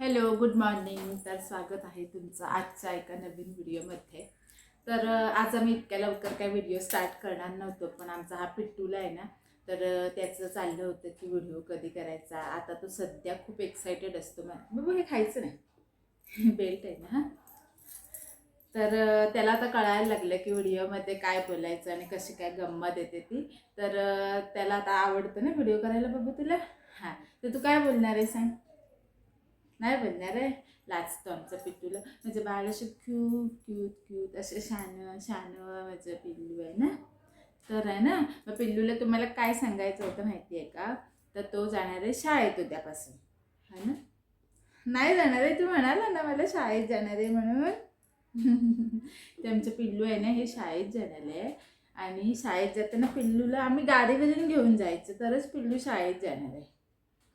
Hello good morning. तर स्वागत आहे तुमचं आजच्या एका नवीन व्हिडिओमध्ये. तर आज आम्ही इतक्या लवकर काय व्हिडिओ स्टार्ट करणार नव्हतो पण आमचा हा पिट्टूला आहे ना तर त्याचं चाललं होतं की व्हिडिओ कधी करायचा. आता तो सध्या खूप एक्सायटेड असतो. मग हे खायचं नाही. बेल्ट आहे ना हां. तर त्याला आता कळायला लागलं की व्हिडिओमध्ये काय बोलायचं आणि कशी काय गंमत येते ती. तर त्याला आता आवडतं ना व्हिडिओ करायला बघू तुला? हां. तर तू काय बोलणार आहे सांग. नाही बोलणार आहे. लाचतो आमचं पिल्लूला म्हणजे बाळ असे क्यूट क्यूट क्यूट असं शान शान माझं पिल्लू आहे ना? तर आहे ना? मग पिल्लूला तुम्हाला काय सांगायचं होतं माहिती आहे का? तर तो जाणार आहे शाळेत उद्यापासून. है ना? नाही जाणार आहे तू म्हणाला ना मला शाळेत जाणार आहे म्हणून. ते आमचं पिल्लू आहे ना हे शाळेत जाणार आहे. आणि शाळेत जाताना पिल्लूला आम्ही गाडीवरून घेऊन जायचं. तरच पिल्लू शाळेत जाणार आहे.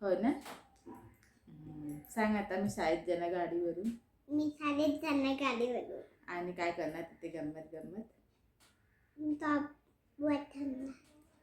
हो ना? सांग आता मी शाळेत जाणार गाडीवरून. मी शाळेत जाणार गाडीवरून. आणि काय करणार तिथे गंमत गंमत?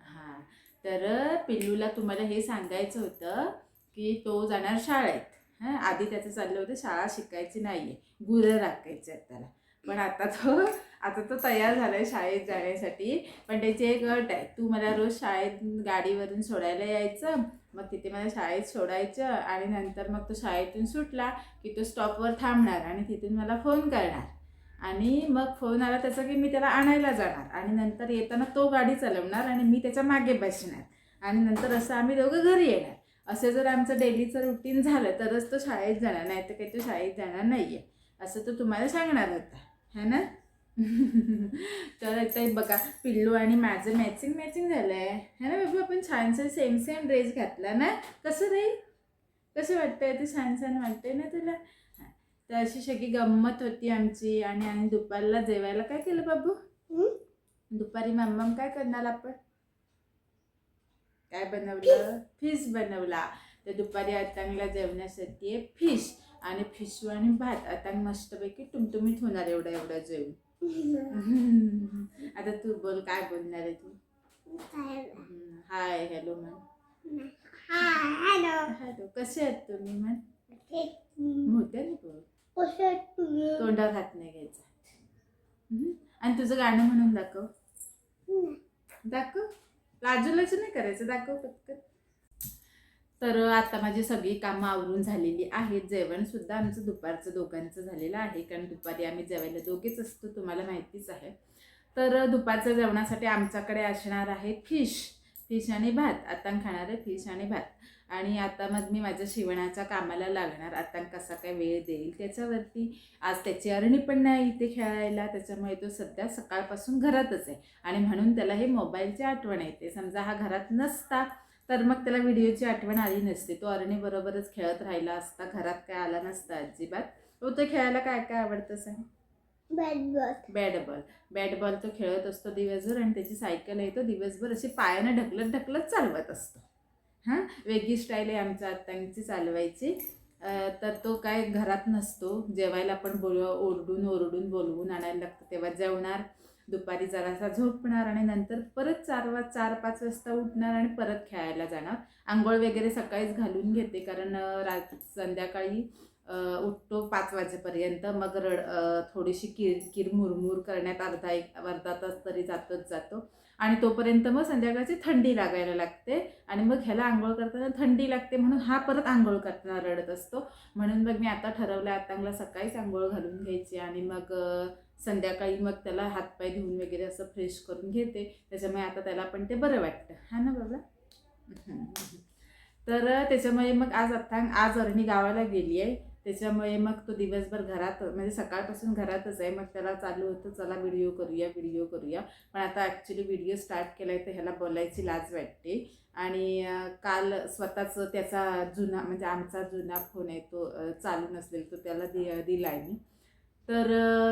हां. तर पिल्लूला तुम्हाला हे सांगायचं होतं की तो जाणार शाळेत. हां आधी त्याचं चाललं होतं शाळा शिकायची नाही आहे गुरं राखायचे आहेत त्याला. पण आता तो आता तो तयार झाला आहे शाळेत जाण्यासाठी. पण त्याची एक अट आहे. तू मला रोज शाळेत गाडीवरून सोडायला यायचं. मग तिथे मला शाळेत सोडायचं आणि नंतर मग तो शाळेतून सुटला की तो स्टॉपवर थांबणार आणि तिथून मला फोन करणार. आणि मग फोन आला त्याचा की मी त्याला आणायला जाणार आणि नंतर येताना तो गाडी चालवणार आणि मी त्याच्यामागे बसणार. आणि नंतर असं आम्ही दोघं घरी येणार. असं जर आमचं डेलीचं रुटीन झालं तरच तो शाळेत जाणार नाही तर काही तो शाळेत जाणार नाही आहे असं तो तुम्हाला सांगणार होता. है ना? तर आता हे बघा पिल्लू आणि माझं मॅचिंग मॅचिंग झालं आहे है ना बाबू आपण छानसं सेम सेम ड्रेस घातला ना? कसं रे कसं वाटतंय? ते छान छान वाटतंय ना तुला. तर अशी सगळी गंमत होती आमची आणि आणि दुपारला जेवायला काय केलं बाबू? दुपारी मम्मम काय करणार आपण? काय बनवलं? फिश बनवला. तर दुपारी अतांगला जेवण्यासाठी फिश आणि फिश आणि भात. अतांग मस्तपैकी टुमटुमीत होणार एवढं एवढं जेवण आता तू बोल काय बोलणार आहे तू? हाय हॅलो म्हण हाय हॅलो हॅलो कसे आहेत तुम्ही म्हण ठीक. मोठ्या बोल. तोंडावर हात नाही घ्यायचा. आणि तुझं गाणं म्हणून दाखव. दाखव. लाजूलाजू नाही करायचं दाखव पटकन. तर आता माझी सगळी कामं आवरून झालेली आहेत. जेवणसुद्धा आमचं दुपारचं दोघांचं झालेलं आहे. कारण दुपारी आम्ही जेवायला दोघेच असतो तुम्हाला माहितीच आहे. तर दुपारच्या जेवणासाठी आमच्याकडे असणार आहे फिश फिश आणि भात. आता खाणार आहे फिश आणि भात. आणि आता मग मी माझ्या शिवणाच्या कामाला लागणार. आता कसा काय वेळ देईल त्याच्यावरती. आज त्याची अरणी पण नाही इथे खेळायला. त्याच्यामुळे तो सध्या सकाळपासून घरातच आहे. आणि म्हणून त्याला हे मोबाईलची आठवण येते. समजा हा घरात नसता तर मग त्याला व्हिडिओची आठवण आली नसते. तो अरणीबरोबरच खेळत राहिला असता. घरात काय आला नसता अजिबात. तो तो खेळायला काय काय आवडतं सांग? Bat ball bat ball bat ball तो खेळत असतो दिवसभर आणि त्याची सायकल आहे तो दिवसभर अशी पायानं ढकलत ढकलत चालवत असतो. हां? वेगळी स्टाईल आहे आमच्या आत्यांची चालवायची. तर तो काय घरात नसतो. जेवायला आपण बोल ओरडून ओरडून बोलवून आणायला लागतं. तेव्हा जेवणार दुपारी जरासा झोपणार आणि नंतर परत चार वा चार पाच वाजता उठणार आणि परत खेळायला जाणार. आंघोळ वगैरे सकाळीच घालून घेते कारण रात संध्याकाळी उठतो पाच वाजेपर्यंत. मग रड थोडीशी थोडीशी किरकिर मुरमुर करण्यात अर्धा एक अर्धा तास तरी जातोच जातो. आणि तोपर्यंत मग संध्याकाळची थंडी लागायला लागते. आणि मग ह्याला आंघोळ करताना थंडी लागते म्हणून हा परत आंघोळ करताना रडत असतो. म्हणून मग मी आता ठरवलं आतांगला सकाळीच आंघोळ घालून घ्यायची आणि मग संध्याकाळी मग त्याला हातपाय धुवून वगैरे असं फ्रेश करून घेते. त्याच्यामुळे आता त्याला पण ते बरं वाटतं. हा ना बाबा. तर त्याच्यामुळे मग आज आता आज अरणी गावाला गेली आहे. त्याच्यामुळे मग तो दिवसभर घरात म्हणजे सकाळपासून घरातच आहे. मग त्याला चालू होतं चला व्हिडिओ करूया व्हिडिओ करूया. पण आता ॲक्च्युली व्हिडिओ स्टार्ट केला आहे तर ह्याला बोलायची लाज वाटते. आणि काल स्वतःच त्याचा जुना म्हणजे आमचा जुना फोन आहे तो चालू नसलेला तो त्याला दि दिला आहे मी. तर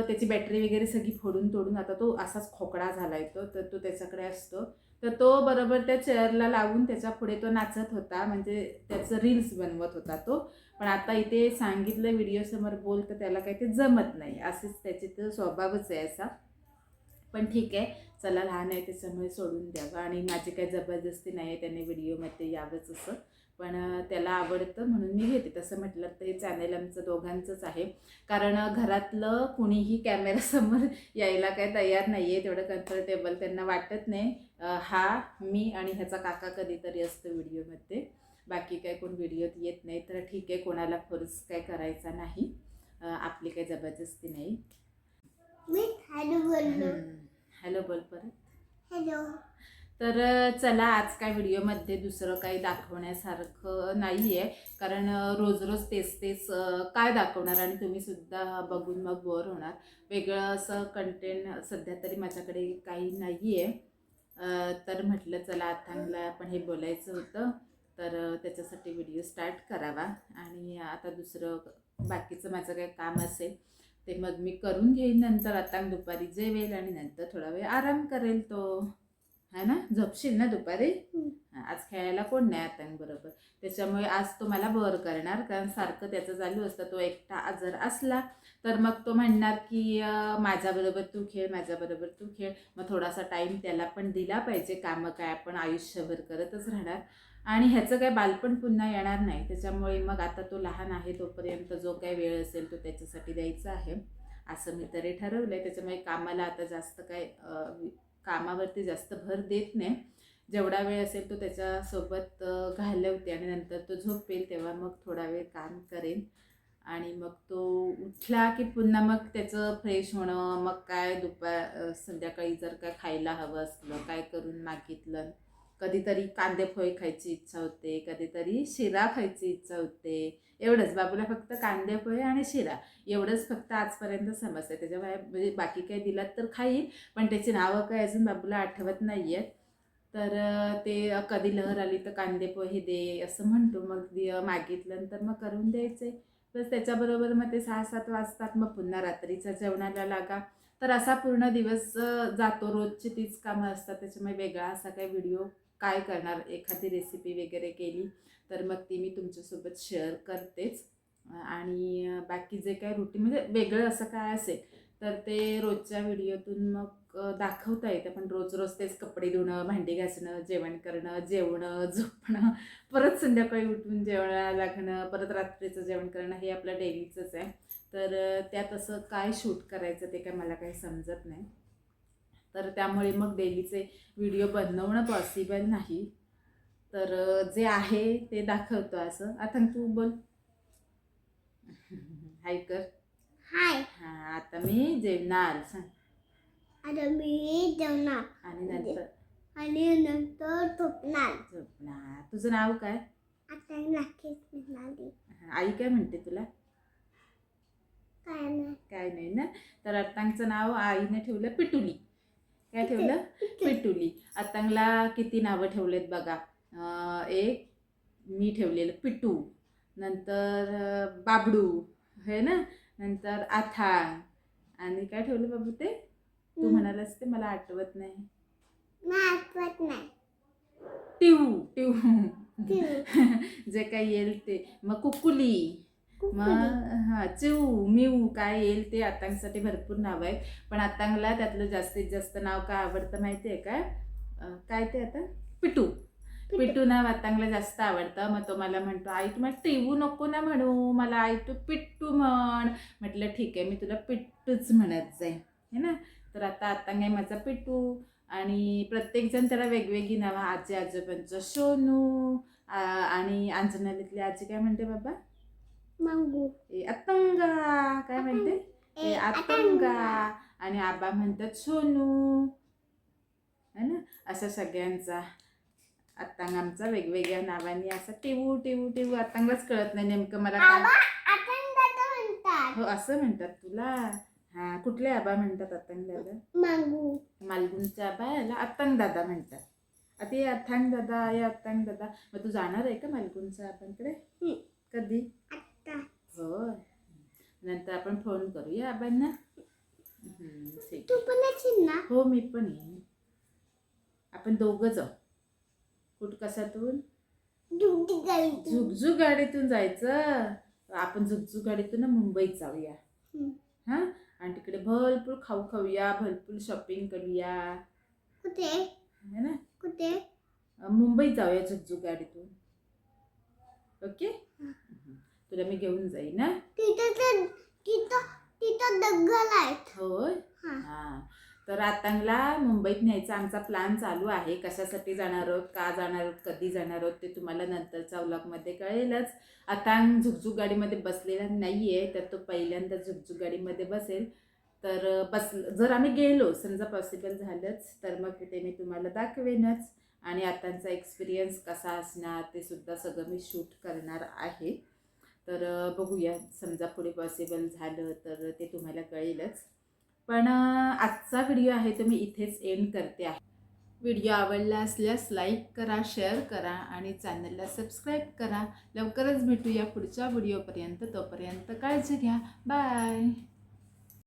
त्याची बॅटरी वगैरे सगळी फोडून तोडून आता तो असाच खोकडा झाला आहे तो तर तो त्याच्याकडे असतो. तर तो बरोबर त्या चेअरला लावून त्याच्या पुढे तो नाचत होता म्हणजे त्याचं रील्स बनवत होता तो. पण आता इथे सांगितलं व्हिडिओसमोर बोल तर त्याला काही ते जमत नाही. असेच त्याचे तर स्वभावच आहे असा. पण ठीक आहे चला लहान आहे त्याच्यामुळे सोडून द्यावं. आणि माझी काही जबरदस्ती नाही आहे त्याने व्हिडिओमध्ये यावंच असं. पण त्याला आवडतं म्हणून मी घेते. तसं म्हटलं तर हे चॅनेल आमचं दोघांचंच आहे. कारण घरातलं कुणीही कॅमेरासमोर यायला काही तयार नाही आहे तेवढं कम्फर्टेबल त्यांना वाटत नाही. हा मी आणि ह्याचा काका कधीतरी असतो व्हिडिओमध्ये. बाकी काय कोण व्हिडिओत येत नाही. तर ठीक आहे कोणाला फोर्स काय करायचा नाही. आपली काही जबरदस्ती नाही. मी हॅलो बोल परत. हॅलो. तर चला आज काय व्हिडिओमध्ये दुसरं काही दाखवण्यासारखं नाही आहे कारण रोज रोज तेच तेच काय दाखवणार आणि तुम्ही सुद्धा बघून मग बोर होणार. वेगळं असं कंटेंट सध्या तरी माझ्याकडे काही नाही आहे तर म्हटलं चला अथांगला आपण हे बोलायचं होतं. तर त्याच्यासाठी व्हिडिओ स्टार्ट करावा. आणि आता दुसरं बाकीचं माझं काही काम असेल ते मग मी करून घेईन. नंतर आता दुपारी जेवेल आणि नंतर थोडा वेळ आराम करेल तो. है ना? झोपशील ना दुपारी? आज खेळायला कोण नाही आता बरोबर. त्याच्यामुळे आज तो मला बोर करणार कारण सारखं त्याचं चालू असतं. तो एकटा जर असला तर मग तो म्हणणार की माझ्याबरोबर तू खेळ माझ्याबरोबर तू खेळ. मग थोडासा टाईम त्याला पण दिला पाहिजे. कामं काय आपण आयुष्यभर करतच राहणार. आणि ह्याचं काय बालपण पुन्हा येणार नाही. त्याच्यामुळे मग आता तो लहान आहे तोपर्यंत जो काही वेळ असेल तो त्याच्यासाठी द्यायचा आहे. असं मी तरी ठरवलं आहे त्याच्यामुळे कामाला आता जास्त काय कामावरती जास्त भर देत नाही. जेवढा वेळ असेल तो त्याच्यासोबत घालवते आणि नंतर तो झोपेल तेव्हा मग थोडा वेळ काम करेन. आणि मग तो उठला की पुन्हा मग त्याचं फ्रेश होणं मग काय दुपार संध्याकाळी जर काय खायला हवं असलं काय करून मागितलं कधीतरी कांदेपोहे खायची इच्छा होते कधीतरी शिरा खायची इच्छा होते. एवढंच. बाबूला फक्त कांदेपोहे आणि शिरा. एवढंच फक्त आजपर्यंत समजतं त्याच्या म्हणजे बाकी काही दिलात तर खाईल पण त्याची नावं काय अजून बाबूला आठवत नाही आहेत तर ते कधी लहर आली तर कांदे पोहे दे असं म्हणतो. मग दि- मागितलं तर मग करून द्यायचे तर त्याच्याबरोबर मग ते सहा सात वाजतात. मग पुन्हा रात्रीच्या जेवणाला लागा. तर असा पूर्ण दिवस जातो. रोजची तीच कामं असतात. त्याच्यामुळे वेगळा असा काही व्हिडिओ काय करणार एखादी रेसिपी वगैरे केली तर मग ती मी तुमच्यासोबत शेअर करतेच. आणि बाकी जे काय रुटीन म्हणजे वेगळं असं काय असेल तर ते रोजच्या व्हिडिओतून मग दाखवता येतं. पण रोज रोज तेच कपडे धुणं भांडी घासणं जेवण करणं जेवणं झोपणं परत संध्याकाळी उठून जेवणाला लागणं परत रात्रीचं जेवण करणं हे आपलं डेलीचंच आहे. तर त्यात असं काय शूट करायचं ते काय मला काही समजत नाही. तर त्यामुळे मग डेलीचे व्हिडिओ बनवणं पॉसिबल नाही. तर जे आहे ते दाखवतो असं. आता तू बोल. हाय कर. हाय. हां आता मी जेवणार. सांग. आता मी जेवणार. आणि नंतर? आणि नंतर झोपणार. झोपणार. तुझं नाव काय? आता नक्कीच म्हणाली हा, आई काय म्हणते तुला? काय नाही. काय नाही ना? तर अत्तांगचं नाव आईने ठेवलं पिटुली काय ठेवलं? पिटुली अत्तांगला किती नावं ठेवलेत बघा. एक मी ठेवलेलं पिटू. नंतर बाबडू. हे ना? नंतर आथांग आणि काय ठेवलं बाबू ते? तू. म्हणालास ते मला आठवत नाही. आठवत नाही. टिव टिव. जे काही येईल ते. मग कुकुली. मग हां चिऊ मिऊ काय येईल ते आतांसाठी भरपूर नाव आहेत. पण आतांगला त्यातलं जास्तीत जास्त नाव काय आवडतं माहिती आहे काय काय ते आता? पिटू. पिटू. नाव आतांगला जास्त आवडतं. मग तो मला म्हणतो आई तुम्हाला टिवू नको ना म्हणू. मला आई तू पिट्टू म्हण. म्हटलं ठीक आहे मी तुला पिट्टूच म्हणत जाईन. है ना? तर आता आतांग आहे माझा पिटू. आणि प्रत्येकजण त्याला वेगवेगळी नावं आजी आजोबांचं सोनू आणि अंजनालीतली आजी काय म्हणते बाबा? मंगू ए अतंगा काय म्हणते? ए अतंगा आणि आबा म्हणतात सोनू. है ना? असं सगळ्यांचा अत्तांग आमचा वेगवेगळ्या नावांनी असं टिवू टिवू टिवू. अत्तांगलाच कळत नाही नेमकं मला काय. हो असं म्हणतात तुला. हा कुठले आबा म्हणतात अत्तांग दादा? मंगू मालगुणच्या आबा याला अत्तांग दादा म्हणतात. आता ये अथांग दादा ये अत्तांग दादा. मग तू जाणार आहे का मालगुणच्या आबांकडे? हं. कधी? हो नंतर आपण फोन करूया आबांना तू पण येशील ना हो मी पण येईन आपण दोघं जाऊ कुठ कशातून झुकझुक गाडीतून जायचं आपण झुकझुक गाडीतून ना मुंबईत जाऊया हं. आणि तिकडे भरपूर खाऊ खाऊया भरपूर शॉपिंग करूया कुठे है ना कुठे मुंबईत जाऊया झुकझुक गाडीतून ओके तुला मी घेऊन जाईन ना तिथं तर तिथं तिथं दगड आहेत. होय? हा. हा. तर आतांगला मुंबईत न्यायचा आमचा प्लॅन चालू आहे. कशासाठी जाणार आहोत का जाणार आहोत कधी जाणार आहोत ते तुम्हाला नंतरच्या व्लॉगमध्ये कळेलच. आतांग झुकझुक गाडीमध्ये बसलेला नाही आहे तर तो पहिल्यांदा झुकझुक गाडीमध्ये बसेल. तर बस जर आम्ही गेलो समजा पॉसिबल झालंच तर मग ते मी तुम्हाला दाखवेनच. आणि आतांचा एक्सपिरियन्स कसा असणार ते सुद्धा सगळं मी शूट करणार आहे. तर बघूया. समजा पुढे पॉसिबल झालं तर ते तुम्हाला कळेलच. पण आजचा व्हिडिओ आहे तो मी इथेच एंड करते आहे. व्हिडिओ आवडला असल्यास लाईक करा शेअर करा आणि चॅनलला सबस्क्राईब करा. लवकरच भेटूया पुढच्या व्हिडिओपर्यंत तोपर्यंत काळजी घ्या. बाय